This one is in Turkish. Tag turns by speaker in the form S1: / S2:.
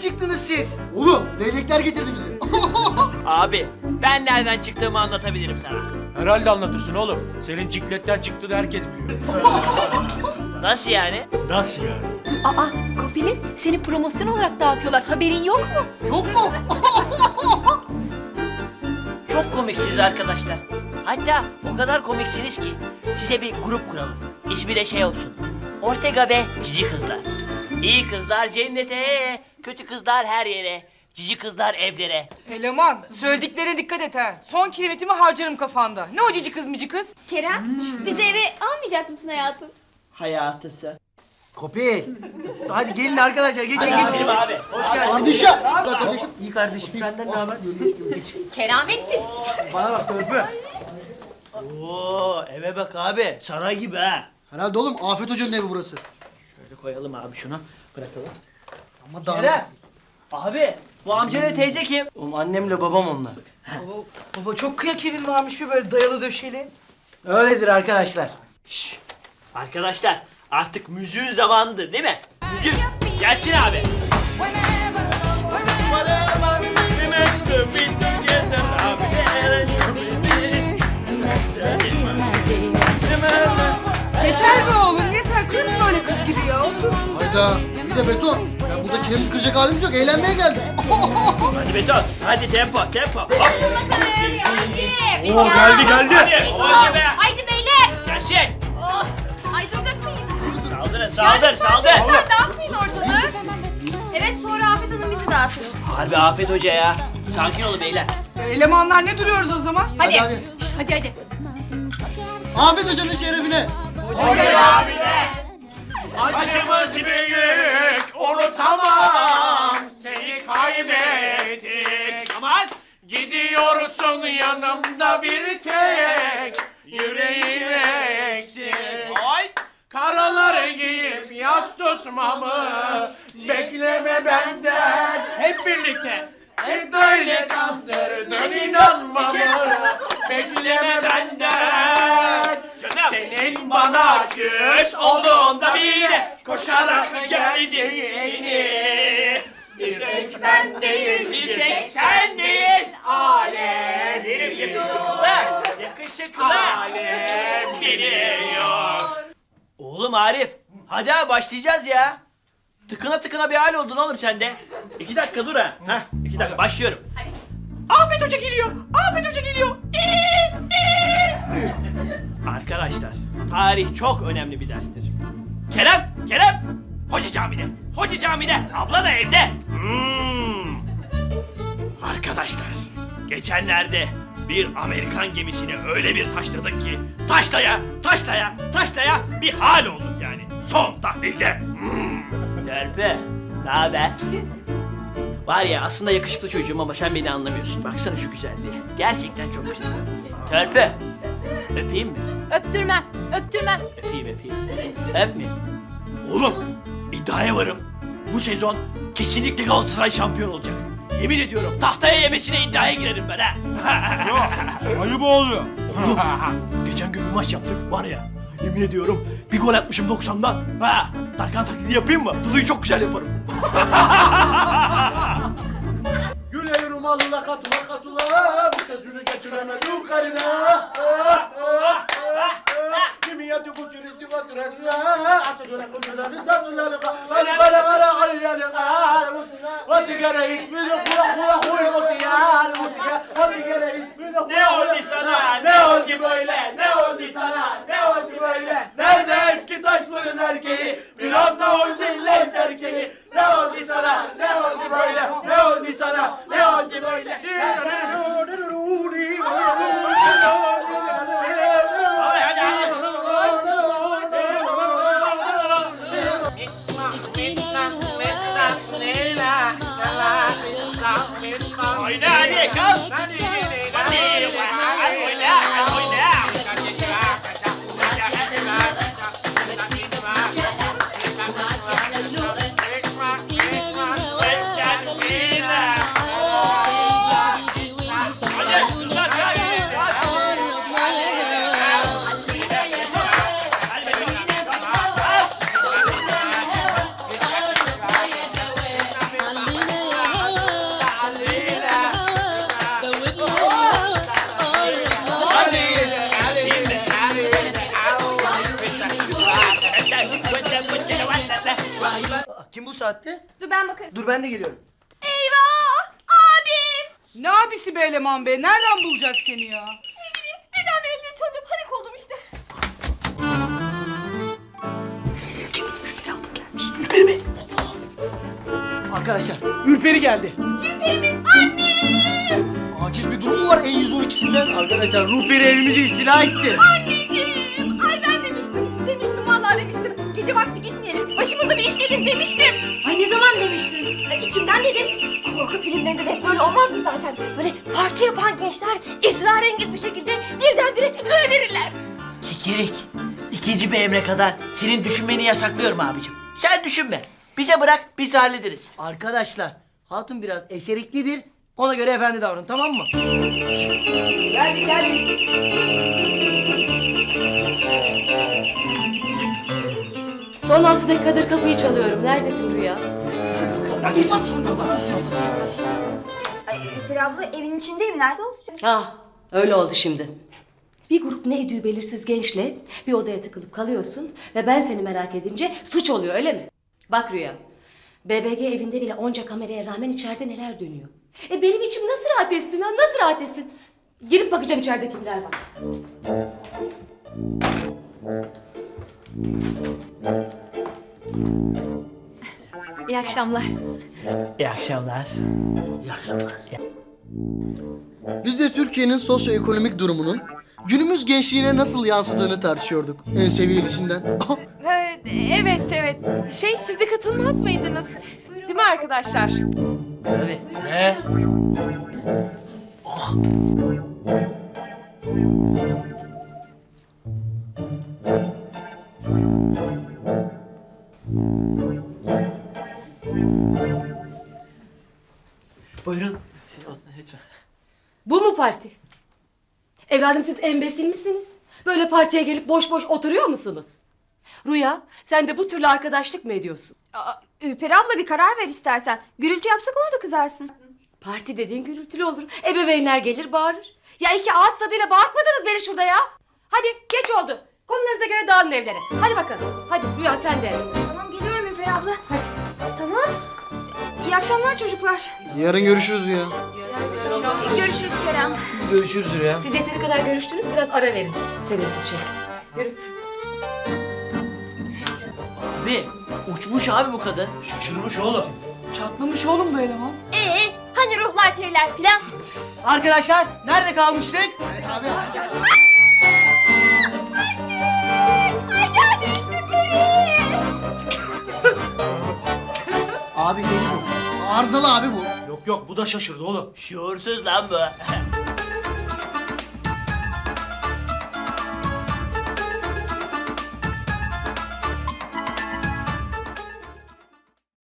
S1: çıktınız siz?
S2: Oğlum leylekler getirdi bizi.
S3: Abi ben nereden çıktığımı anlatabilirim sana.
S4: Herhalde anlatırsın oğlum. Senin cikletten çıktığını herkes biliyor.
S3: Nasıl yani?
S4: Nasıl yani?
S5: Aa Kopil'in seni promosyon olarak dağıtıyorlar. Haberin yok mu?
S2: Yok mu?
S3: Çok komiksiniz arkadaşlar. Hatta o kadar komiksiniz ki size bir grup kuralım. İsmi de şey olsun. Ortega ve Cici Kızlar. İyi kızlar cennete, kötü kızlar her yere. Cici kızlar evlere.
S1: Eleman söylediklerine dikkat et ha. Son kelimetimi harcarım kafanda. Ne o cici kız mıcı kız?
S5: Kerem bizi eve almayacak mısın hayatım?
S3: Hayatısı.
S6: Kopil. Hadi gelin arkadaşlar geçin
S3: Selim
S6: geçin.
S3: abi. Hoş geldin.
S2: Kardeşim. Kardeşim.
S6: İyi kardeşim senden ne haber?
S5: Keramettin.
S6: Bana bak törpü.
S3: Oo, eve bak abi. Saray gibi ha.
S2: Herhalde oğlum Afet Hoca'nın evi burası.
S3: Şöyle koyalım abi şunu. Bırakalım.
S2: Ama daha...
S3: Abi bu amca teyze kim?
S6: Oğlum annemle babam onlar.
S1: Baba, baba çok kıyak evin varmış bir böyle dayalı döşeli.
S6: Öyledir arkadaşlar.
S3: Şşş. Arkadaşlar artık müziğin zamanıdır değil mi? Müzik gelsin abi.
S1: Yeter be oğlum yeter. Kırma böyle kız gibi ya. Otur.
S2: Hayda. Bir de beton. Burada kiremizi kıracak halimiz yok. Eğlenmeye geldik.
S3: Hadi beton. Hadi tempo tempo. Hop.
S5: Hadi bakalım hadi. Biz
S4: Oo, geldi, geldi.
S3: Hadi. Hadi be.
S5: Haydi beyler.
S3: Gelsin.
S5: Ay dur dökmeyin.
S3: Saldırın saldır saldır.
S5: Çocuklar dağıtmayın ortalığı. Evet sonra Afet Hanım bizi dağıtır.
S3: Harbi Afet Hoca ya. Sakin olun beyler.
S1: Elemanlar ne duruyoruz o zaman?
S5: Hadi.
S2: hadi.
S5: Şş, hadi hadi.
S2: Afet Hoca'nın şerefine.
S4: Acımız büyük, unutamam. Seni kaybettik.
S3: Aman.
S4: Gidiyorsun yanımda bir tek. Yüreğim eksik.
S3: Ay.
S4: Karaları giyip yas tutmamı bekleme benden. Hep birlikte. Hep böyle kandırdın inanmamı bekleme benden. Senin bana küs olduğunda bile koşarak geldiğini. Bir tek ben değil, bir tek sen değil, alem
S3: Yakışıklı.
S4: biliyor.
S3: Yakışıklı.
S4: Alem biliyor.
S3: Oğlum Arif. Hadi abi başlayacağız ya. Tıkına tıkına bir hal oldun oğlum sen de. İki dakika dur ha. Heh, iki dakika başlıyorum. Afet Hoca geliyor. Afet Hoca geliyor. Ee, ee. Arkadaşlar tarih çok önemli bir derstir. Kerem, Kerem. Hoca camide. Hoca camide. Abla da evde. Hmm. Arkadaşlar geçenlerde bir Amerikan gemisini öyle bir taşladık ki taşlaya, taşlaya, taşlaya bir hal olduk yani. Son tahlilde. Hmm. Terpe, ne haber? Var ya aslında yakışıklı çocuğum ama sen beni anlamıyorsun. Baksana şu güzelliğe. Gerçekten çok güzel. Törpü. Öpeyim mi?
S5: Öptürmem. Öptürmem.
S3: Öpeyim öpeyim. Öpmeyeyim. Oğlum iddiaya varım. Bu sezon kesinlikle Galatasaray şampiyon olacak. Yemin ediyorum tahtaya yemesine iddiaya girerim ben ha.
S4: Ayıp oluyor.
S3: Oğlum geçen gün bir maç yaptık var ya. Yemin ediyorum bir gol atmışım 90'dan. Ha, Tarkan taklidi yapayım mı? Dudu'yu çok güzel yaparım.
S4: Güle rumalına katula sözünü geçiremedim karına. Kimi yatı bu çürüktü batırana Açı kundura bir sandılalı kala kali yali kala Vati gere itmidi kula kula kula vati yali Vati gere itmidi kula
S3: Ne oldu sana?
S4: Ne oldu böyle? Ne oldu sana? Ne oldu böyle? Nerede eski taş fırın erkeği?
S6: Saatte?
S5: Dur ben bakarım.
S6: Dur ben de geliyorum.
S5: Eyvah! Abim!
S1: Ne abisi be eleman be? Nereden bulacak seni ya?
S5: Ne bileyim birdenbire zil çalınca panik oldum işte.
S6: Arkadaşlar Ürperi geldi.
S5: Cimperimin anne!
S2: Acil bir durum mu var en 112'sinden?
S6: Arkadaşlar Ruhperi evimizi istila etti.
S5: Anneciğim! Ay ben demiştim. Demiştim vallahi demiştim. Gece vakti. Başımıza bir iş gelir demiştim. Ay ne zaman demiştin? E, içimden dedim. Korku filmlerinde de hep böyle olmaz mı zaten? Böyle parti yapan gençler esrarengiz bir şekilde birdenbire ölüverirler.
S3: Kikirik. İkinci bir emre kadar senin düşünmeni yasaklıyorum abicim. Sen düşünme. Bize bırak biz hallederiz.
S6: Arkadaşlar hatun biraz eseriklidir. Ona göre efendi davranın tamam mı?
S1: Geldik geldik.
S7: Son altı dakikadır kapıyı çalıyorum. Neredesin Rüya?
S5: Ülper abla evin içindeyim. Nerede olacak?
S7: Ah, öyle oldu şimdi. Bir grup ne idüğü belirsiz gençle bir odaya tıkılıp kalıyorsun ve ben seni merak edince suç oluyor öyle mi? Bak Rüya, BBG evinde bile onca kameraya rağmen içeride neler dönüyor. E benim içim nasıl rahat etsin ha, nasıl rahat etsin? Girip bakacağım içeride kimler var.
S5: İyi akşamlar.
S3: İyi akşamlar. İyi akşamlar.
S2: Biz de Türkiye'nin sosyoekonomik durumunun günümüz gençliğine nasıl yansıdığını tartışıyorduk en seviyelisinden.
S5: evet evet. Şey siz de katılmaz mıydınız? Değil mi arkadaşlar?
S3: Tabii. Ne?
S7: Parti? Evladım siz embesil misiniz? Böyle partiye gelip boş boş oturuyor musunuz? Rüya, sen de bu türlü arkadaşlık mı ediyorsun?
S5: Ülper abla bir karar ver istersen. Gürültü yapsak ona da kızarsın.
S7: Parti dediğin gürültülü olur. Ebeveynler gelir bağırır. Ya iki ağız tadıyla bağırtmadınız beni şurada ya. Hadi geç oldu. Konularınıza göre dağılın evlere. Hadi bakalım. Hadi Rüya sen de.
S5: Tamam geliyorum Ülper abla. Hadi. Tamam. İyi akşamlar çocuklar.
S2: Yarın görüşürüz ya.
S5: Görüşürüz Kerem.
S6: Görüşürüz Rüya.
S7: Siz yeteri kadar görüştünüz biraz ara verin. Sevimsiz şey. Yürü.
S3: Abi uçmuş abi bu kadın.
S4: Şaşırmış oğlum.
S1: Çatlamış oğlum bu eleman.
S5: Ee, hani ruhlar periler filan?
S6: Arkadaşlar nerede kalmıştık?
S5: Ay geldi işte peri.
S6: Abi deli bu.
S2: Arızalı abi bu.
S4: Yok bu da şaşırdı oğlum.
S3: Şuursuz lan bu.